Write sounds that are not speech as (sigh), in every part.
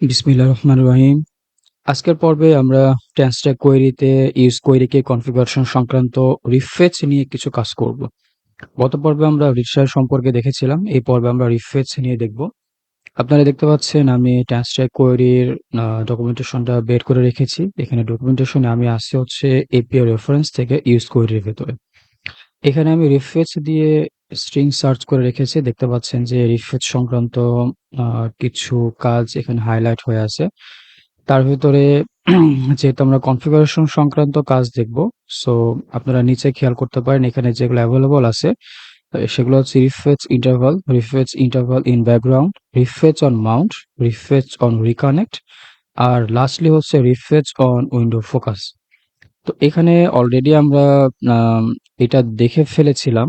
বিসমিল্লাহ রহমান রহিম। আজকের পর্বে আমরা ট্যান্সট্যাক কোয়েরিতে ইউজ কোয়েরিকে কনফিগারেশন সংক্রান্ত রিফেচ নিয়ে কিছু কাজ করব। গত পর্বে আমরা রিসার সম্পর্কে দেখেছিলাম, এই পর্বে আমরা রিফেচ নিয়ে দেখব। আপনারা দেখতে পাচ্ছেন আমি ট্যান্সট্যাক কোয়েরির ডকুমেন্টেশনটা বের করে রেখেছি। এখানে ডকুমেন্টেশনে আমি আসছি হচ্ছে এপিআই রেফারেন্স থেকে ইউজ কোয়েরির ভেতরে। এখানে আমি রিফেচ দিয়ে স্ট্রিং সার্চ করে রেখেছি, দেখতে পাচ্ছেন যে রিফেচ সংক্রান্ত কিছু কাজ এখানে হাইলাইট হয়ে আছে। তার ভিতরে (clears throat) যেহেতু আমরা কনফিগারেশন সংক্রান্ত কাজ দেখব সো আপনারা নিচে খেয়াল করতে পারেন, এখানে যেগুলো অ্যাভেলেবল আছে সেগুলো হচ্ছে refetch interval refetch interval in background refetch on mount refetch on reconnect R lastly হচ্ছে রিফেচ অন উইন্ডো ফোকাস তো এখানে অলরেডি আমরা এটা দেখে ফেলেছিলাম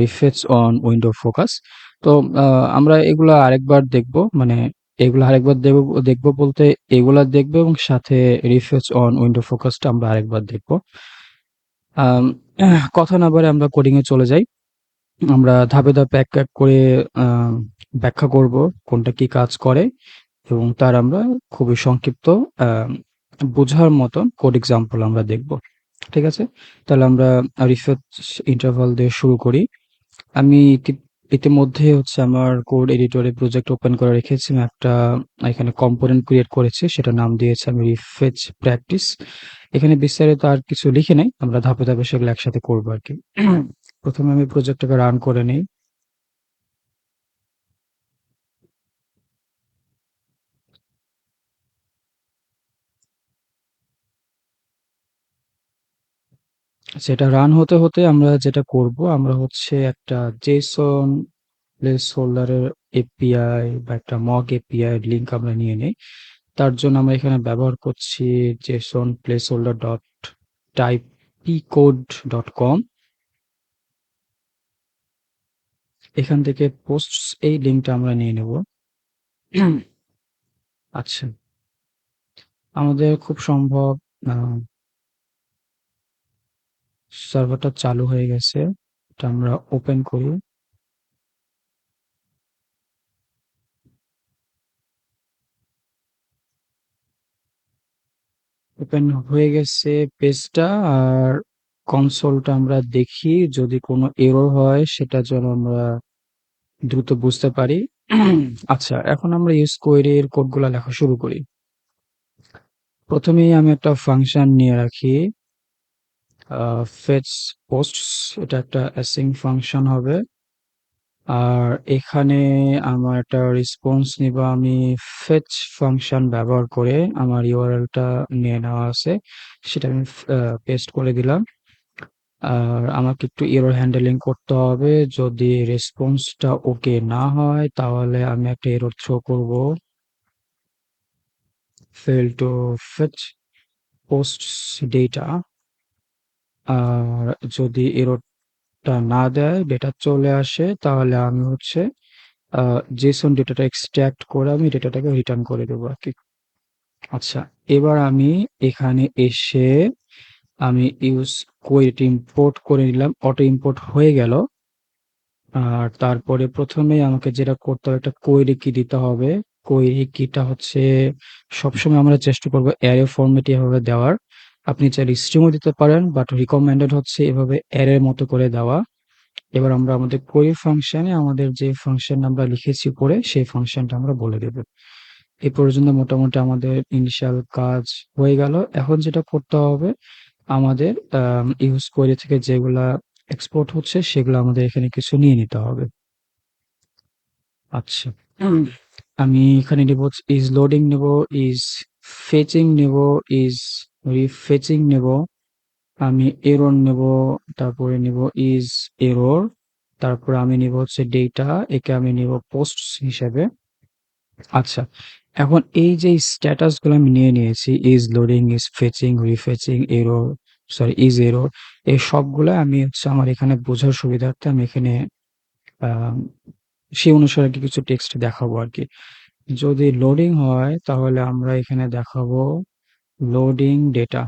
রিফেচ অন উইন্ডো ফোকাস তো আমরা এগুলা আরেকবার দেখব মানে এগুলো আরেকবার দেখব দেখব বলতে এগুলা দেখব এবং সাথে রিফ্রেশ অন উইন্ডো ফোকাসটা আমরা আরেকবার দেখব। কথা না বলে আমরা কোডিং এ চলে যাই। আমরা ধাপে ধাপে এক এক করে ব্যাখ্যা করব কোনটা কি কাজ করে এবং তার আমরা খুবই সংক্ষিপ্ত বোঝার মতন কোড এক্সাম্পল আমরা দেখব। ঠিক আছে? তাহলে আমরা রিসার্চ ইন্টারভাল দিয়ে শুরু করি। আমি ইতিমধ্যে হচ্ছে আমার কোড এডিটরে প্রজেক্ট ওপেন করে রেখেছি আমি একটা এখানে কম্পোনেন্ট ক্রিয়েট করেছি সেটা নাম দিয়েছি আমি রিফেচ প্র্যাকটিস এখানে বিস্তারিত আর কিছু লিখে নেই, আমরা ধাপে ধাপে সেগুলো একসাথে করব আর কি। প্রথমে আমি প্রজেক্টটাকে রান করে নিই। সেটা রান হতে হতে আমরা যেটা করব, আমরা হচ্ছে একটা জেসন প্লেস হোল্ডারের এপিআই বা একটা মগ এপিআই লিঙ্ক আমরা নিয়ে নিই। তার জন্য আমরা এখানে ব্যবহার করছি JSON placeholder dot typicode dot com এখান থেকে পোস্ট এই লিঙ্কটা আমরা নিয়ে নেব। আচ্ছা। আমাদের খুব সম্ভব সার্ভারটা চালু হয়ে গেছে, এটা আমরা ওপেন করি। ওপেন হয়ে গেছে পেজটা আর কনসোলটা আমরা দেখি, যদি কোনো এরর হয় সেটা যেন আমরা দ্রুত বুঝতে পারি। আচ্ছা এখন আমরা ইউজ কোয়েরির কোডগুলো লেখা শুরু করি। প্রথমেই আমি একটা ফাংশন নিয়ে রাখি। ফেচ পোস্টস এটা একটা অ্যাসিং ফাংশন হবে। আর এখানে আমার একটা রেসপন্স নিব, আমি ফেচ ফাংশন ব্যবহার করে আমার ইউআরএলটা নিয়ে নেওয়া আছে, সেটা আমি পেস্ট করে দিলাম। আর আমাকে একটু এরর হ্যান্ডেলিং করতে হবে, যদি রেসপন্সটা ওকে না হয়, তাহলে আমি একটা এরর থ্রো করব। Fail to fetch post data আর যদি এররটা না দেয় ডেটা চলে আসে, তাহলে আমি হচ্ছে জেসন ডেটাটা এক্সট্র্যাক্ট করে আমি ডেটাটাকে রিটার্ন করে দেবো আর কি। আচ্ছা এবার আমি এখানে এসে আমি ইউজ কোয়েরিটি ইম্পোর্ট করে নিলাম অটো ইম্পোর্ট হয়ে গেল। আর তারপরে প্রথমে আমাকে যেটা করতে হবে, একটা কোয়েরি কি দিতে হবে। কোয়েরি কিটা হচ্ছে, সবসময় আমরা চেষ্টা করব অ্যারে ফর্মেটে দেওয়ার। আপনি চাইলে স্ট্রিমও দিতে পারেন বাট রিকমেন্ডেড হচ্ছে এভাবে অ্যারের মতো করে দেওয়া। এবার আমরা আমাদের কোয়েরি ফাংশনে আমাদের যে ফাংশন আমরা লিখেছি উপরে, সেই ফাংশনটা আমরা বলে দেব। এ পর্যন্ত মোটামুটি আমাদের ইনিশিয়াল কাজ হয়ে গেল। এখন যেটা করতে হবে, আমাদের ইউজ কোয়েরি থেকে যেগুলা এক্সপোর্ট হচ্ছে, সেগুলো আমাদের এখানে কিছু নিয়ে নিতে হবে। আচ্ছা। আমি এখানে নেব ইজ লোডিং নেব ইজ ফেচিং নেব ইজ রিফেচিং নেব, আমি এরর নেব, তারপরে নেব ইজ এরর তারপরে আমি নিব হচ্ছে ডেটা একে আমি নিব পোস্ট হিসেবে। আচ্ছা এখন এই যে স্ট্যাটাসগুলো আমি নিয়ে নিয়েছি is loading is fetching refetching error sorry is error এই সবগুলো আমি হচ্ছে আমার এখানে বোঝার সুবিধার্থে আমি এখানে সেই অনুসারে আর কি কিছু টেক্সট দেখাবো আর কি। যদি লোডিং হয়, তাহলে আমরা এখানে দেখাবো লোডিং ডেটা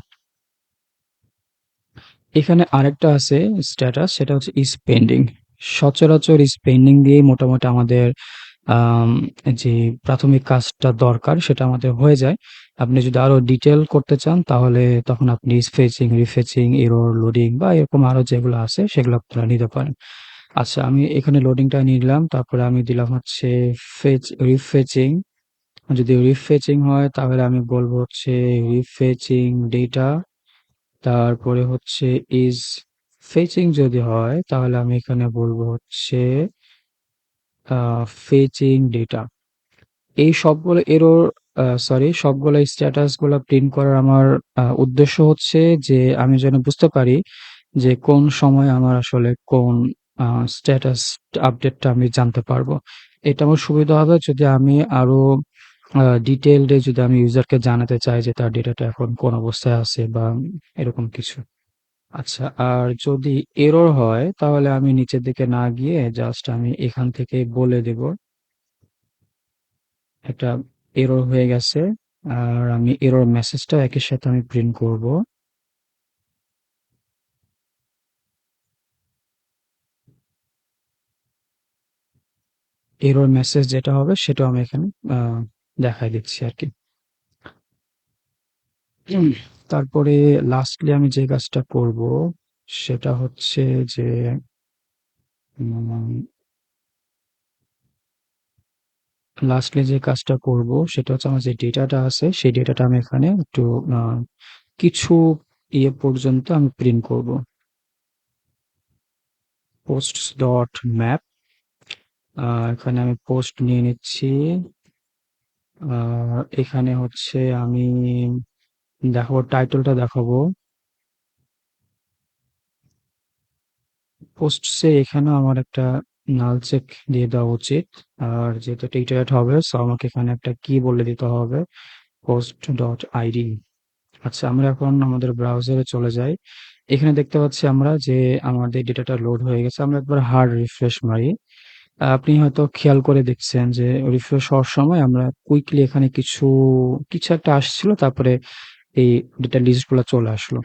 এখানে আরেকটা আছে স্ট্যাটাস সেটা হচ্ছে ইজ পেন্ডিং সচরাচর ইজ পেন্ডিং দিয়েই মোটামুটি আমাদের আম যে প্রাথমিক কাজটা দরকার সেটা আমাদের হয়ে যায়। আপনি যদি আরও ডিটেল করতে চান তাহলে তখন আপনি ফেচিং, রিফেচিং, এরোর লোডিং বা এরকম আরও যেগুলো আছে সেগুলো আপনারা নিতে পারেন। আচ্ছা আমি এখানে লোডিংটা নিলাম। তারপরে আমি দিলাম হচ্ছে ফেচ রিফেচিং। যদি রিফেচিং হয়, তাহলে আমি বলব হচ্ছে রিফেচিং ডেটা তারপরে হচ্ছে ইজ ফেচিং যদি হয়, তাহলে আমি এখানে বলব হচ্ছে ফেচিং ডেটা এই সবগুলো এরর সরি সবগুলো স্ট্যাটাসগুলো প্রিন্ট করার আমার উদ্দেশ্য হচ্ছে যে আমি যেন বুঝতে পারি যে কোন সময় আমার আসলে কোন স্ট্যাটাস আপডেটটা আমি জানতে পারব। এটা আমার সুবিধা হবে যদি আমি আরও ডিটেইলডে যদি আমি ইউজারকে জানাতে চাই যে তার ডেটাটা এখন কোন অবস্থায় আছে বা এরকম কিছু। আচ্ছা আর যদি এরর হয়, তাহলে আমি নিচের দিকে না গিয়ে জাস্ট আমি এখান থেকে বলে দেব। একটা এরর হয়ে গেছে, আর আমি এরর মেসেজটা একই সাথে আমি প্রিন্ট করব। এরর মেসেজ যেটা হবে, সেটাও আমি এখানে দেখাই দিচ্ছি আর কি। তারপরে লাস্টলি আমি যে কাজটা করব, সেটা হচ্ছে যে লাস্টলি যে কাজটা করব, সেটা হচ্ছে আমার যে ডেটাটা আছে, সেই ডেটাটা আমি এখানে একটু কিছু ইয়ে পর্যন্ত আমি প্রিন্ট করব। পোস্ট ডট ম্যাপ এখানে আমি পোস্ট নিয়ে নিচ্ছি। এখানে হচ্ছে আমি দেখাবো, টাইটেলটা দেখাবো। পোস্টসে এখানে আমার একটা নাল চেক দিয়ে দেওয়া উচিত। আর যেহেতু এটা ইটারেট হবে, সো আমাকে এখানে একটা কি বলে দিতে হবে পোস্ট ডট আইডি আচ্ছা আমরা এখন আমাদের ব্রাউজারে চলে যাই। এখানে দেখতে পাচ্ছি আমরা যে আমাদের ডেটাটা লোড হয়ে গেছে, আমরা একবার হার্ড রিফ্রেশ মারি। আপনি হয়তো খেয়াল করে দেখছেন যে রিফ্রেশ হওয়ার সময় আমরা কুইকলি এখানে কিছু কিছু একটা আসছিল, তারপরে এই ডেটা লিস্টগুলো চলে আসলো।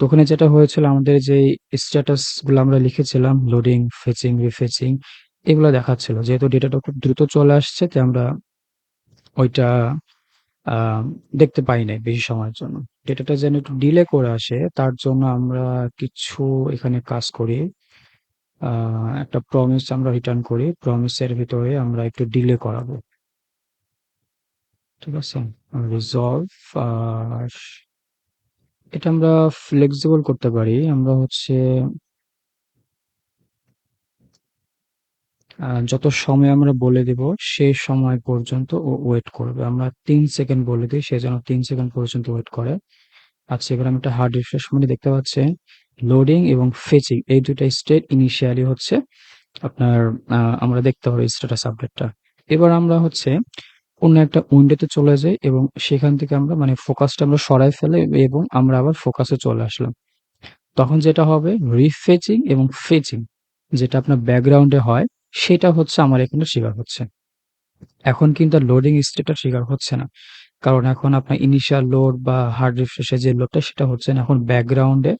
তো ওখানে যেটা হয়েছিল, আমাদের যে স্ট্যাটাসগুলো আমরা লিখেছিলাম লোডিং ফেচিং রিফেচিং এগুলো দেখাচ্ছিল। যেহেতু ডেটাটা খুব দ্রুত চলে আসছে, তাই আমরা ওইটা দেখতে পাই নাই বেশি সময়ের জন্য। ডেটাটা যেন একটু ডিলে করে আসে, তার জন্য আমরা কিছু এখানে কাজ করি। একটা প্রমিস আমরা রিটার্ন করি প্রমিসের ভিতরে আমরা একটু ডিলে করাবো। ঠিক আছে? রিজলভ এটা আমরা ফ্লেক্সিবল করতে পারি। আমরা হচ্ছে যত সময় আমরা বলে দেব, সেই সময় পর্যন্ত ও ওয়েট করবে। আমরা তিন সেকেন্ড বলে দিই, সে যেন তিন সেকেন্ড পর্যন্ত ওয়েট করে। আচ্ছা এবার আমি একটা হার্ড রিফ্রেশ মানে দেখতে পাচ্ছি। লোডিং এবং ফেচিং এই দুটা স্টেট ইনিশিয়ালি হচ্ছে আপনার আমরা দেখতে পারি স্ট্যাটাস আপডেটটা এবার আমরা হচ্ছে অন্য একটা উইন্ডোতে চলে যাই এবং সেখান থেকে আমরা মানে ফোকাসটা আমরা সরাই ফেলে এবং আমরা আবার ফোকাসে চলে আসলাম। তখন যেটা হবে রিফেচিং এবং ফেচিং যেটা আপনার ব্যাকগ্রাউন্ডে হয়, সেটা হচ্ছে আমার এখানে শিকার হচ্ছে। এখন কিন্তু লোডিং স্টেটটা শিকার হচ্ছে না। কারণ এখন আপনার ইনিশিয়াল লোড বা হার্ড রিফ্রেশের যে লোডটা সেটা হচ্ছে না। এখন ব্যাকগ্রাউন্ডে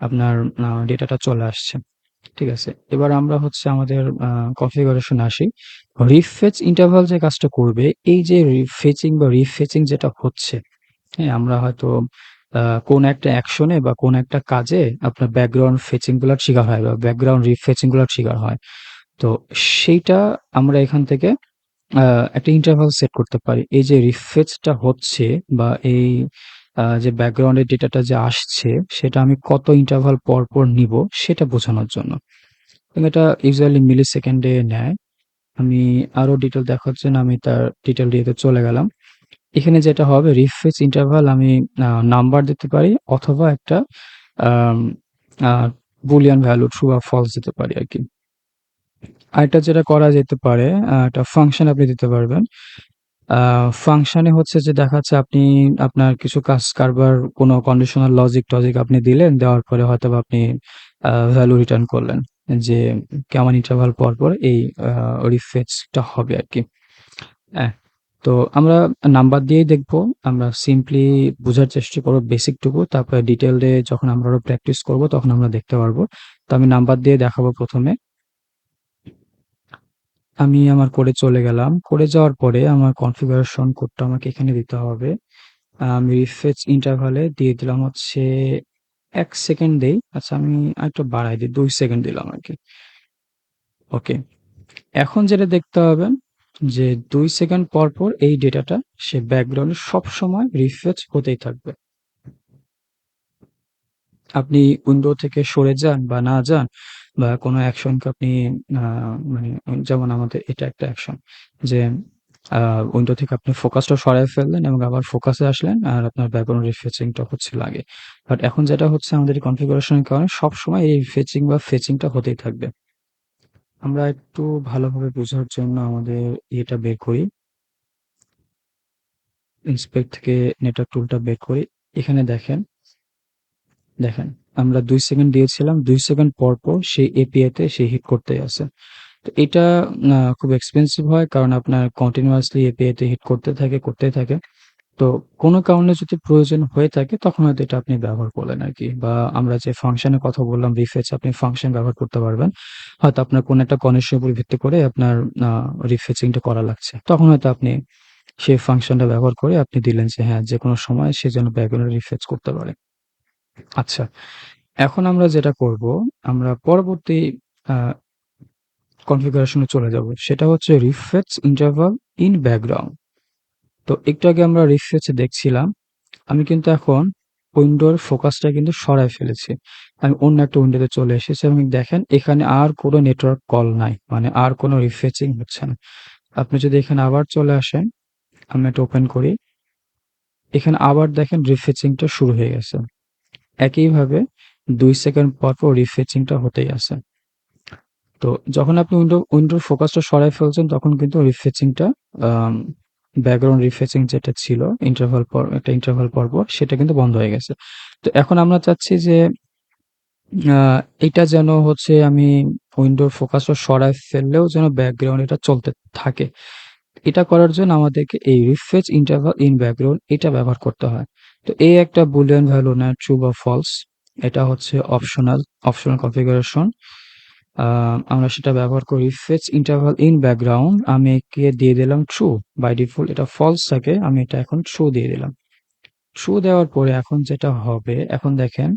আপনার ডেটাটা চলে আসছে। ঠিক আছে? এবার আমরা হচ্ছে আমাদের কনফিগারেশন আসি। রিফেচ ইন্টারভাল যে কাজটা করবে, এই যে রিফেচিং বা রিফেচিং যেটা হচ্ছে হ্যাঁ আমরা হয়তো কোন একটা অ্যাকশনে বা কোন একটা কাজে আপনার ব্যাকগ্রাউন্ড ফেচিংগুলার শিকার হয় বা ব্যাকগ্রাউন্ড রিফেচিংগুলার শিকার হয়। তো সেইটা আমরা এখান থেকে একটা ইন্টারভাল সেট করতে পারি। এই যে রিফেচটা হচ্ছে বা এই যে ব্যাকগ্রাউন্ডের ডেটাটা যে আসছে, সেটা আমি কত ইন্টারভাল পর পর নিব, সেটা বোঝানোর জন্য। এটা ইউজুয়ালি মিলি সেকেন্ডে নেয়। আমি আরও ডিটেল দেখার জন্য আমি তার ডিটেল দিয়ে চলে গেলাম। এখানে যেটা হবে রিফ্রেশ ইন্টারভাল আমি নাম্বার দিতে পারি, অথবা একটা বুলিয়ান ভ্যালু ট্রু বা ফলস দিতে পারি আর কি। আরেকটা যেটা করা যেতে পারে একটা ফাংশন আপনি দিতে পারবেন। ফাংশনে হচ্ছে যে দেখাচ্ছে আপনি, আপনার কিছু কাজ কারবার, কোনো কন্ডিশনাল লজিক টজিক আপনি দিলেন, দেওয়ার পরে হয়তো আপনি ভ্যালু রিটার্ন করলেন। যে কেমন ইন্টারভাল পর পর এই রিফ্রেশটা হবে আর কি। হ্যাঁ তো আমরা নাম্বার দিয়েই দেখব, আমরা সিম্পলি বোঝার চেষ্টা করব বেসিকটুকু তারপরে ডিটেলডে যখন আমরা প্র্যাকটিস করব, তখন আমরা দেখতে পারব। তো আমি নাম্বার দিয়ে দেখাবো প্রথমে। আমি আমার কোডে চলে গেলাম। কোডে যাওয়ার পরে আমার কনফিগারেশন কোডটা আমাকে এখানে দিতে হবে। আমি রিফ্রেশ ইন্টারভালে দিয়ে দিলাম হচ্ছে এক সেকেন্ড দেই। আচ্ছা আমি একটু বাড়াই দিই, দুই সেকেন্ড দিলাম আর কি। ওকে এখন যেটা দেখতে হবে যে দুই সেকেন্ড পর পর এই ডেটাটা সে ব্যাকগ্রাউন্ডে সবসময় রিফ্রেশ হতেই থাকবে। আপনি উইন্ডো থেকে সরে যান বা না যান বা কোনো অ্যাকশনকে আপনি মানে যেমন আমাদের এটা একটা অ্যাকশন যে উইন্ডো থেকে আপনি ফোকাসটা সরাই ফেললেন এবং আবার ফোকাসে আসলেন আর আপনার ব্যাকগ্রাউন্ড রিফেচিংটা হচ্ছিল আগে বাট এখন যেটা হচ্ছে আমাদের কনফিগারেশনের কারণে সবসময় এই ফেচিং বা ফেচিংটা হতেই থাকবে। আমরা একটু ভালোভাবে বোঝার জন্য আমাদের ইয়েটা বের করি। ইন্সপেক্ট থেকে নেটওয়ার্ক টুলটা বের করি। এখানে দেখেন দেখেন। আমরা দুই সেকেন্ড দিয়েছিলাম, দুই সেকেন্ড পর পর সেই এপিআইতে সে হিট করতে আছে তো এটা খুব এক্সপেন্সিভ হয় কারণ আপনার কন্টিনিউয়াসলি এপিআইতে হিট করতে থাকে করতে থাকে। তো কোনো কারণে যদি প্রয়োজন হয়ে থাকে, তখন হয়তো এটা আপনি ব্যবহার করলেন আর কি বা আমরা যে ফাংশনের কথা বললাম রিফেচ আপনি ফাংশন ব্যবহার করতে পারবেন, হয়তো আপনার কোনো একটা কন্ডিশনের উপর ভিত্তি করে আপনার রিফেচিংটা করা লাগছে। তখন হয়তো আপনি সেই ফাংশনটা ব্যবহার করে আপনি দিলেন যে হ্যাঁ যে কোনো সময় সে যেন ব্যাকগ্রাউন্ডে রিফেচ করতে পারে। আচ্ছা এখন আমরা যেটা করব, আমরা পরবর্তী কনফিগারেশনে চলে যাব। সেটা হচ্ছে রিফ্রেশ ইন্টারভাল ইন ব্যাকগ্রাউন্ড তো একটু আগে আমরা রিফ্রেশে দেখছিলাম, আমি কিন্তু এখন উইন্ডোর ফোকাসটা কিন্তু সরাই ফেলেছি। আমি অন্য একটা উইন্ডোতে চলে এসেছি এবং দেখেন এখানে আর কোনো নেটওয়ার্ক কল নাই মানে আর কোনো রিফ্রেশিং হচ্ছে না। আপনি যদি এখানে আবার চলে আসেন, আমি এটা ওপেন করি, এখানে আবার দেখেন রিফ্রেশিংটা শুরু হয়ে গেছে। একইভাবে দুই সেকেন্ড পর পর রিফ্রেশিংটা হতেই আছে তো যখন আপনি উইন্ডো উইন্ডোর ফোকাসটা সরাই ফেলছেন, তখন কিন্তু রিফ্রেশিংটা ব্যাকগ্রাউন্ড রিফ্রেশিং যেটা ছিল ইন্টারভাল পর, একটা ইন্টারভাল পর্ব সেটা কিন্তু বন্ধ হয়ে গেছে। তো এখন আমরা চাচ্ছি যে এটা যেন হচ্ছে আমি উইন্ডোর ফোকাসটা সরাই ফেললেও যেন ব্যাকগ্রাউন্ড এটা চলতে থাকে। এটা করার জন্য আমাদেরকে এই রিফ্রেশ ইন্টারভাল ইন ব্যাকগ্রাউন্ড এটা ব্যবহার করতে হয়। তো এই একটা বুলিয়ান ভ্যালু না ট্রু বা ফলস এটা হচ্ছে অপশনাল অপশনাল কনফিগারেশন আমরা সেটা ব্যবহার করি ফেচ ইন্টারভাল ইন ব্যাকগ্রাউন্ড আমি একে দিয়ে দিলাম ট্রু বাই ডিফল্ট এটা ফলস থাকে, আমি এটা এখন ট্রু দিয়ে দিলাম। ট্রু দেওয়ার পরে এখন যেটা হবে, এখন দেখেন,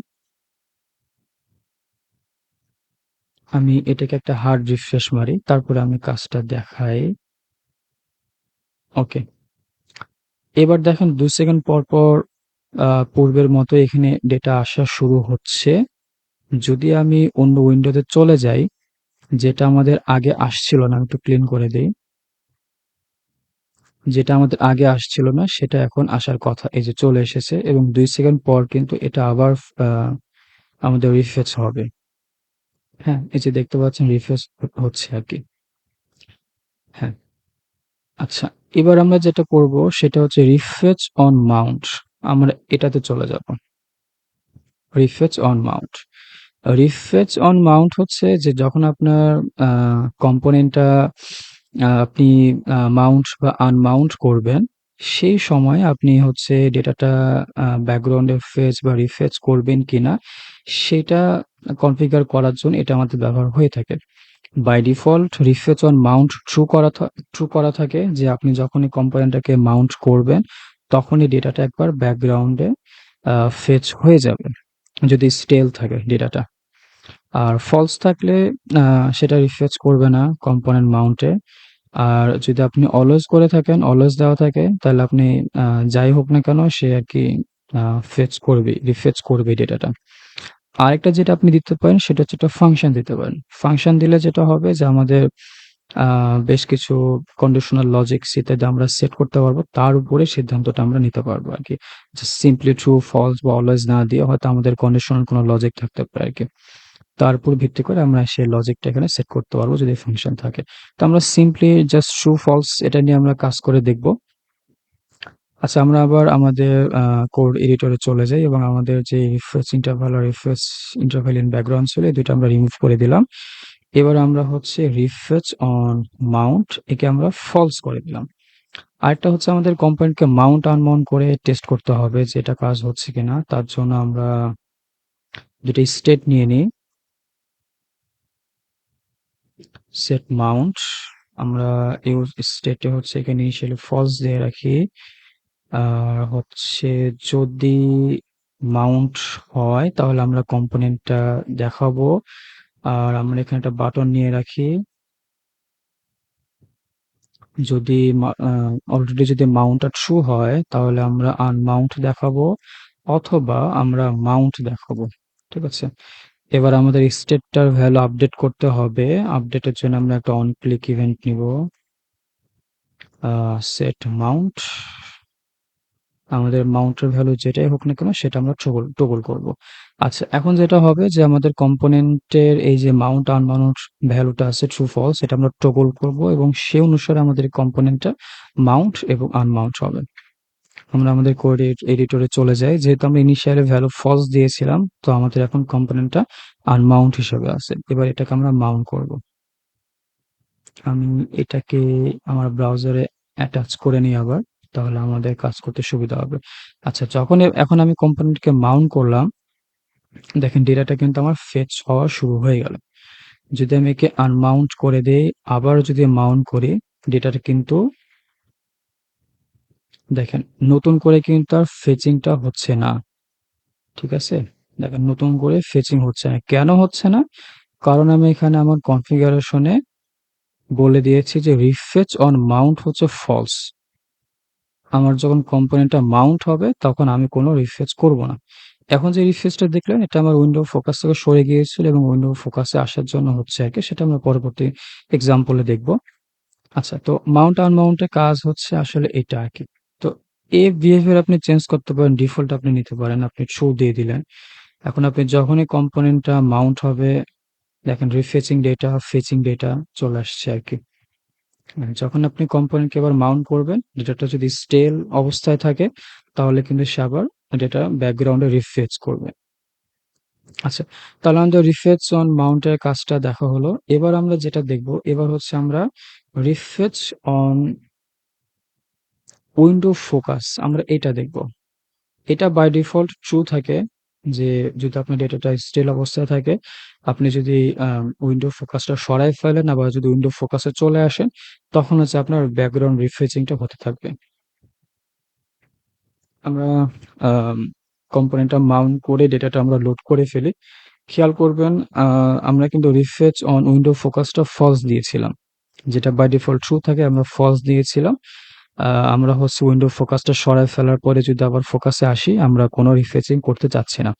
আমি এটাকে একটা হার্ড রিফ্রেশ মারি, তারপরে আমি কাজটা দেখাই। ওকে এবার দেখেন দুই সেকেন্ড পর পর পূর্বের মতো এখানে ডেটা আসা শুরু হচ্ছে। যদি আমি অন্য উইন্ডোতে চলে যাই, যেটা আমাদের আগে আসছিল না একটু ক্লিন করে দিই। যেটা আমাদের আগে আসছিল না, সেটা এখন আসার কথা, এই যে চলে এসেছে এবং দুই সেকেন্ড পর কিন্তু এটা আবার আমাদের রিফ্রেশ হবে। হ্যাঁ এই যে দেখতে পাচ্ছেন রিফ্রেশ হচ্ছে আর কি। হ্যাঁ আচ্ছা এবার আমরা যেটা করব, সেটা হচ্ছে রিফ্রেশ অন মাউন্ট আমরা এটাতে চলে যাব। Refetch on mount refetch on mount হচ্ছে যে যখন আপনার কম্পোনেন্টটা আপনি মাউন্ট বা আনমাউন্ট করবেন, সেই সময় আপনি হচ্ছে ডেটাটা ব্যাকগ্রাউন্ডে ফেচ বা রিফেচ করবেন কিনা, সেটা কনফিগার করার জন্য এটা আমাদের ব্যবহার হয়ে থাকে। By default refetch on mount true করা ট্রু করা থাকে যে আপনি যখনই কম্পোনেন্টটাকে মাউন্ট করবেন তখনই ডেটাটা একবার ব্যাকগ্রাউন্ডে ফেচ হয়ে যাবে, যদি স্টেল থাকে ডেটাটা আর ফলস থাকলে সেটা রিফ্রেশ করবে না কম্পোনেন্ট মাউন্টে আর যদি আপনি অলওয়েজ করে থাকেন অলওয়েজ দেওয়া থাকে, তাহলে আপনি যাই হোক না কেন সে আর কি ফেচ করবে রিফ্রেশ করবে ডেটাটা আরেকটা যেটা আপনি দিতে পারেন, সেটা হচ্ছে একটা ফাংশন দিতে পারেন। ফাংশন দিলে যেটা হবে যে আমাদের বেশ কিছু কন্ডিশনাল লজিক ইত্যাদি আমরা সেট করতে পারব। তার উপরে সিদ্ধান্তটা আমরা নিতে পারব আর কি। সিম্পলি ট্রু ফলস বা অলওয়েজ না দিয়ে হয়তো আমাদের কন্ডিশনাল কোনো লজিক থাকতে পারে আর কি। তার উপর ভিত্তি করে আমরা সেই লজিকটা এখানে সেট করতে পারব যদি ফাংশন থাকে। তো আমরা সিম্পলি জাস্ট ট্রু ফলস এটা নিয়ে আমরা কাজ করে দেখব। আচ্ছা আমরা আবার আমাদের কোড এডিটরে চলে যাই এবং আমাদের যে রিফ্রেশ ইন্টারভাল আর ইন্টারভাল ইন ব্যাকগ্রাউন্ড ছিল, এই দুটো আমরা রিমুভ করে দিলাম। এবার আমরা হচ্ছে রিফ্রেশ অন মাউন্ট একে আমরা ফলস করে দিলাম। আরেকটা হচ্ছে আমাদের কম্পোনেন্টকে মাউন্ট আনমাউন্ট করে টেস্ট করতে হবে যে এটা কাজ হচ্ছে কিনা। তার জন্য আমরা দুটো স্টেট নিয়ে নিই। সেট মাউন্ট আমরা ইউজ স্টেটে হচ্ছে এখানে ইনিশিয়ালি ফলস দিয়ে রাখি। আর হচ্ছে যদি মাউন্ট হয়, তাহলে আমরা কম্পোনেন্টটা দেখাবো। আর আমরা এখানে একটা বাটন নিয়ে রাখি। যদি অলরেডি যদি মাউন্টটা ট্রু হয়, তাহলে আমরা আনমাউন্ট দেখাবো অথবা আমরা মাউন্ট দেখাবো, ঠিক আছে? এবার আমাদের স্টেটটার ভ্যালু আপডেট করতে হবে। আপডেটের জন্য আমরা একটা অন ক্লিক ইভেন্ট নিব সেট মাউন্ট আমাদের মাউন্টের ভ্যালু যেটাই হোক না কেন, সেটা আমরা টগল টগল করব। আচ্ছা এখন যেটা হবে যে আমাদের কম্পোনেন্টের এই যে মাউন্ট আনমাউন্ট ভ্যালুটা আছে ট্রু ফলস সেটা আমরা টগল করব এবং সে অনুসারে আমাদের কম্পোনেন্টটা মাউন্ট এবং আনমাউন্ট হবে। আমরা আমাদের কোড এডিটরে চলে যাই। যেহেতু আমরা ইনিশিয়ালি ভ্যালু ফলস দিয়েছিলাম, তো আমাদের এখন কম্পোনেন্টটা আনমাউন্ট হিসেবে আছে। এবার এটাকে আমরা মাউন্ট করব। আমি এটাকে আমার ব্রাউজারে অ্যাটাচ করে নিই আবার। তাহলে আমাদের কাজ করতে সুবিধা হবে। আচ্ছা যখন এখন আমি কম্পোনেন্টকে মাউন্ট করলাম, দেখেন ডেটাটা কিন্তু আমার ফেচ হওয়া শুরু হয়ে গেল। যদি আমি একে আনমাউন্ট করে দেই, আবার যদি মাউন্ট করি ডেটাটা কিন্তু দেখেন নতুন করে কিন্তু আর ফেচিংটা হচ্ছে না। ঠিক আছে? দেখেন নতুন করে ফেচিং হচ্ছে না। কেন হচ্ছে না? কারণ আমি এখানে আমার কনফিগারেশনে বলে দিয়েছি যে রিফেচ অন মাউন্ট হচ্ছে ফলস আমার যখন কম্পোনেন্টটা মাউন্ট হবে, তখন আমি কোনো রিফ্রেশ করব না। এখন যে রিফ্রেশটা দেখলেন, এটা আমার উইন্ডো ফোকাস থেকে সরে গিয়েছিল এবং উইন্ডো ফোকাসে আসার জন্য হচ্ছে আর কি, সেটা আমরা পরবর্তী এক্সাম্পলে দেখব। আচ্ছা তো মাউন্ট আনমাউন্টের কাজ হচ্ছে আসলে এটা আর কি। তো এ বিহেভিয়ার আপনি চেঞ্জ করতে পারেন ডিফল্ট আপনি নিতে পারেন, আপনি ট্রু দিয়ে দিলেন। এখন আপনি যখনই কম্পোনেন্টটা মাউন্ট হবে, দেখেন রিফেচিং ডেটা ফেচিং ডেটা চলে আসছে আর কি। যখন আপনি কম্পোনেন্টকে আবার মাউন্ট করবেন ডেটাটা যদি স্টেল অবস্থায় থাকে, তাহলে কিন্তু সে আবার ডেটা ব্যাকগ্রাউন্ডে রিফ্রেচ করবে। আচ্ছা তাহলে আমাদের রিফ্রেচ অন মাউন্টের কাজটা দেখা হলো। এবার আমরা যেটা দেখব, এবার হচ্ছে আমরা রিফ্রেচ অন উইন্ডো ফোকাস আমরা এটা দেখব। এটা বাই ডিফল্ট ট্রু থাকে। যে যদি আপনার ডেটাটা স্টিল অবস্থায় থাকে, আপনি যদি উইন্ডো ফোকাসটা সরাই ফেলেন আবার যদি উইন্ডো ফোকাসে চলে আসেন, তখন হচ্ছে আপনার ব্যাকগ্রাউন্ড রিফ্রেশিংটা হতে থাকবে। আমরা কম্পোনেন্টটা মাউন্ট করে ডেটাটা আমরা লোড করে ফেলি। খেয়াল করবেন আমরা কিন্তু রিফ্রেশ অন উইন্ডো ফোকাসটা ফলস দিয়েছিলাম। যেটা বাই ডিফল্ট ট্রু থাকে, আমরা ফলস দিয়েছিলাম। আমরা হচ্ছে উইন্ডো ফোকাসটা সরাই ফেলার পরে যদি আবার ফোকাসে আসি, আমরা কোনো রিফ্রেশিং করতে চাচ্ছি না।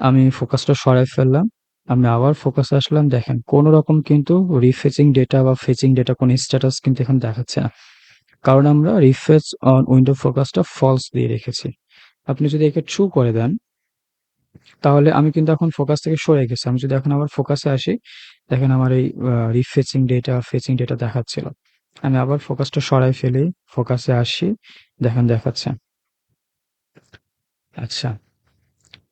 আমি ফোকাসটা সরাই ফেললাম, আমি আবার ফোকাসে আসলাম, দেখেন কোনো রকম কিন্তু রিফ্রেচিং ডেটা বা ফেচিং ডেটা কোনো স্ট্যাটাস কিন্তু এখন দেখাচ্ছে না। কারণ আমরা রিফ্রেচ অন উইন্ডো ফোকাসটা ফলস দিয়ে রেখেছি। আপনি যদি একে ট্রু করে দেন, তাহলে আমি কিন্তু এখন ফোকাস থেকে সরে গেছি। আমি যদি এখন আবার ফোকাসে আসি, দেখেন আমার এই রিফ্রেচিং ডেটা ফেচিং ডেটা দেখাচ্ছিল। আমি আবার ফোকাসটা সরাই ফেলি ফোকাসে আসি, দেখেন দেখাচ্ছে। আচ্ছা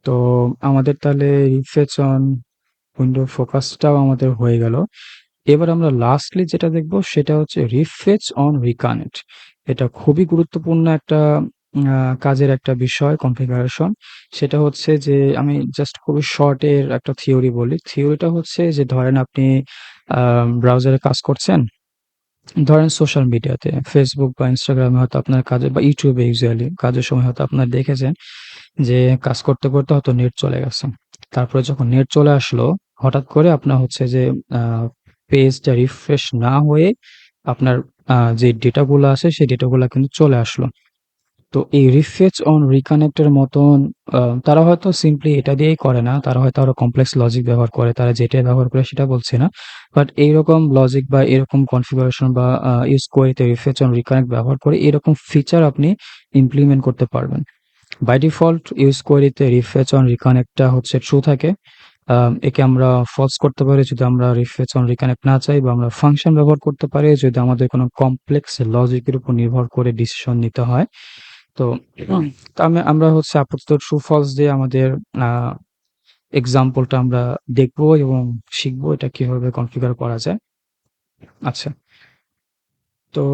তো আমাদের তাহলে রিফ্রেচ অন উইন্ডো ফোকাসটাও আমাদের হয়ে গেল। এবার আমরা লাস্টলি যেটা দেখব সেটা হচ্ছে রিফ্রেচ অন রিকানেক্ট এটা খুবই গুরুত্বপূর্ণ একটা কাজের একটা বিষয় কনফিগারেশন সেটা হচ্ছে যে আমি জাস্ট খুবই শর্টের একটা থিওরি বলি। থিওরিটা হচ্ছে যে ধরেন আপনি ব্রাউজারে কাজ করছেন ধরেন সোশ্যাল মিডিয়াতে ফেসবুক বা ইনস্টাগ্রামে হয়তো আপনার কাজে বা ইউটিউবে ইউজুয়ালি কাজের সময় হয়তো আপনার দেখেছেন যে কাজ করতে করতে হয়তো নেট চলে গেছে। তারপরে যখন নেট চলে আসলো, হঠাৎ করে আপনার হচ্ছে যে পেজটা রিফ্রেশ না হয়ে আপনার যে ডেটাগুলো আছে, সেই ডেটাগুলো কিন্তু চলে আসলো। তো এই রিফ্রেশ অন রিকানেক্টের মতন তারা হয়তো সিম্পলি এটা দিয়েই করে না, তারা হয়তো আরও কমপ্লেক্স লজিক ব্যবহার করে, তারা যেটা ব্যবহার করে সেটা বলছে না। বাট এইরকম লজিক বা এরকম কনফিগারেশন বা ইউজ করে রিফ্রেশ অন রিকানেক্ট ব্যবহার করে এরকম ফিচার আপনি ইমপ্লিমেন্ট করতে পারবেন। বাই ডিফল্ট ইউজ কোয়েরিতে রিফ্রেচ অন রিকানেক্টটা হচ্ছে ট্রু থাকে। একে আমরা ফলস করতে পারি যদি আমরা রিফ্রেচ অন রিকানেক্ট না চাই বা আমরা ফাংশন ব্যবহার করতে পারি যদি আমাদের কোনো কমপ্লেক্স লজিকের উপর নির্ভর করে ডিসিশন নিতে হয়। তো আমি, আমরা হচ্ছে আপাতত ট্রু ফলস দিয়ে আমাদের এক্সাম্পলটা আমরা দেখব এবং শিখব এটা কীভাবে কনফিগার করা যায়। আচ্ছা। তো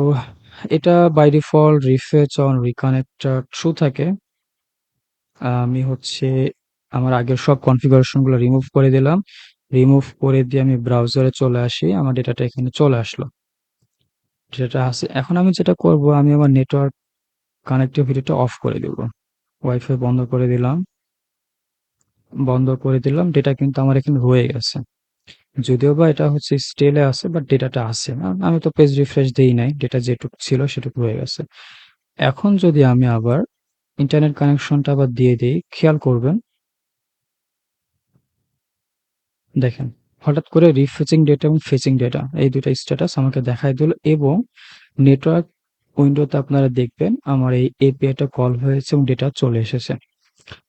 এটা বাই ডিফল্ট রিফ্রেচ অন রিকানেক্টটা ট্রু থাকে। আমি হচ্ছে আমার আগের সব কনফিগারেশনগুলো রিমুভ করে দিলাম। রিমুভ করে দিয়ে আমি ব্রাউজারে চলে আসি, আমার ডেটাটা এখানে চলে আসলো। ডেটাটা আছে। এখন আমি যেটা করব, আমি আমার নেটওয়ার্ক কানেক্টিভিটিটা অফ করে দেব। ওয়াইফাই বন্ধ করে দিলাম। বন্ধ করে দিলাম। ডেটা কিন্তু আমার এখানে রয়ে গেছে। যদিও বা এটা হচ্ছে স্টেলে আছে বাট ডেটাটা আছে। আমি তো পেজ রিফ্রেশ দেই নাই। ডেটা যেটুকু ছিল সেটুকু হয়ে গেছে। এখন যদি আমি আবার ইন্টারনেট কানেকশনটা আবার দিয়ে দিই, খেয়াল করবেন দেখেন, হঠাৎ করে রিফ্রেচিং ডেটা এবং ফেচিং ডেটা এই দুটা স্ট্যাটাস আমাকে দেখাই দিল এবং নেটওয়ার্ক উইন্ডোতে আপনারা দেখবেন আমার এই এপিআইটা কল হয়েছে এবং ডেটা চলে এসেছে।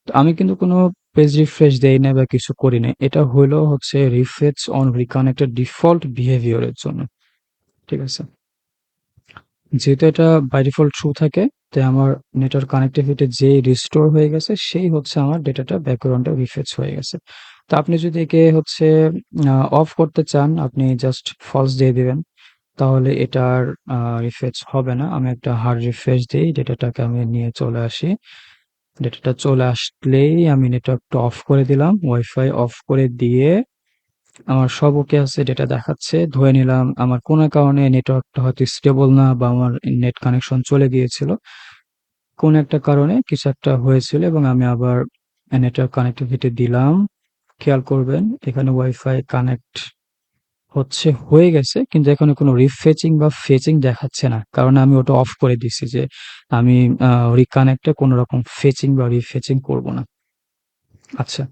তো আমি কিন্তু কোনো পেজ রিফ্রেশ দেই না বা কিছু করি না এটা হলো হচ্ছে রিফ্রেশ অন রিকানেক্টেড ডিফল্ট বিহেভিয়ারের জন্য। ঠিক আছে? যেহেতু এটা বাই ডিফল্ট ট্রু থাকে, তাই আমার নেটওয়ার্ক কানেক্টিভিটি যে রিস্টোর হয়ে গেছে, সেই হচ্ছে আমার ডেটাটা ব্যাকগ্রাউন্ডে রিফ্রেশ হয়ে গেছে। তো আপনি যদি একে হচ্ছে অফ করতে চান, আপনি জাস্ট ফলস দিয়ে দিবেন। তাহলে এটার রিফ্রেশ হবে না। আমি একটা হার্ড রিফ্রেশ দিই ডেটাটাকে আমি নিয়ে চলে আসি। ডেটাটা চলে আসলেই আমি নেটওয়ার্কটা অফ করে দিলাম। ওয়াইফাই অফ করে দিয়ে আমার সব ওকে আছে ডেটা দেখাচ্ছে। ধরে নিলাম। আমার কোনো কারণে নেটওয়ার্কটা হয়তো স্টেবল না বা আমার নেট কানেকশন চলে গিয়েছিল। কোন একটা কারণে কিছু একটা হয়েছিল এবং আমি আবার নেটওয়ার্ক কানেক্টিভিটি দিলাম। খেয়াল করবেন, এখানে ওয়াইফাই কানেক্ট হচ্ছে হয়ে গেছে, কিন্তু এখানে কোনো রিফেচিং বা ফেচিং দেখাচ্ছে না। কারণ আমি ওটা অফ করে দিছি যে আমি রিকানেক্টে কোনো রকম ফেচিং বা রিফেচিং করব না। আচ্ছা।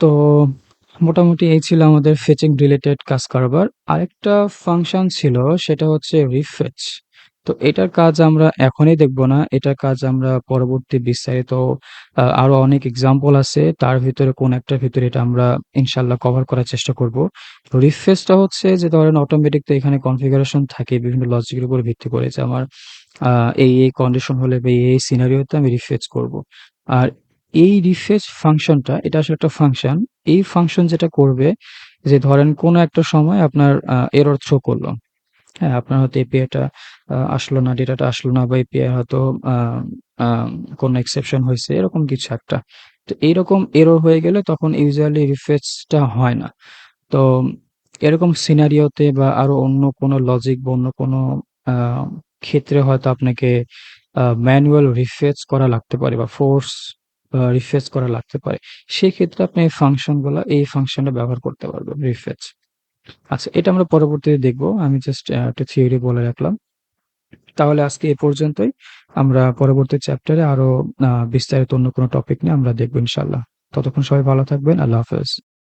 তো মোটামুটি এই ছিল আমাদের ফেচিং রিলেটেড কাজ কারবার আরেকটা ফাংশন ছিল, সেটা হচ্ছে রিফেচ তো এটার কাজ আমরা এখনই দেখব না। এটার কাজ আমরা পরবর্তী বিস্তারিত আরও অনেক এক্সাম্পল আছে। তার ভিতরে কোন একটার ভিতরে এটা আমরা ইনশাল্লাহ কভার করার চেষ্টা করব। তো রিফ্রেশটা হচ্ছে যে ধরেন অটোমেটিক তো এখানে কনফিগারেশন থাকে বিভিন্ন লজিকের উপর ভিত্তি করে যে আমার এই এই কন্ডিশন হলে বা এই সিনারিওতে আমি রিফ্রেশ করব। আর এই রিফ্রেশ ফাংশনটা এটা আসলে একটা ফাংশন এই ফাংশন যেটা করবে যে ধরেন কোনো একটা সময় আপনার এরর থ্রো করল। হ্যাঁ আপনার হয়তো এপিআইটা আসলো না ডেটাটা আসলো না, বা এপিআই হয়তো কোনো এক্সেপশন হয়েছে, এরকম কিছু একটা। তো এইরকম এরর হয়ে গেলে তখন ইউজুয়ালি রিফ্রেশটা হয় না। তো এরকম সিনারিওতে বা আরও অন্য কোনো লজিক বা অন্য কোনো ক্ষেত্রে হয়তো আপনাকে ম্যানুয়াল রিফ্রেশ করা লাগতে পারে বা ফোর্স রিফ্রেশ করা লাগতে পারে। সেই ক্ষেত্রে আপনি এই ফাংশনগুলো এই ফাংশনটা ব্যবহার করতে পারবেন রিফ্রেশ আচ্ছা এটা আমরা পরবর্তীতে দেখব। আমি জাস্ট একটা থিওরি বলে রাখলাম। তাহলে আজকে এ পর্যন্তই। আমরা পরবর্তী চ্যাপ্টারে আরও বিস্তারিত অন্য কোনো টপিক নিয়ে আমরা দেখব ইনশাল্লাহ ততক্ষণ সবাই ভালো থাকবেন। আল্লাহ হাফেজ।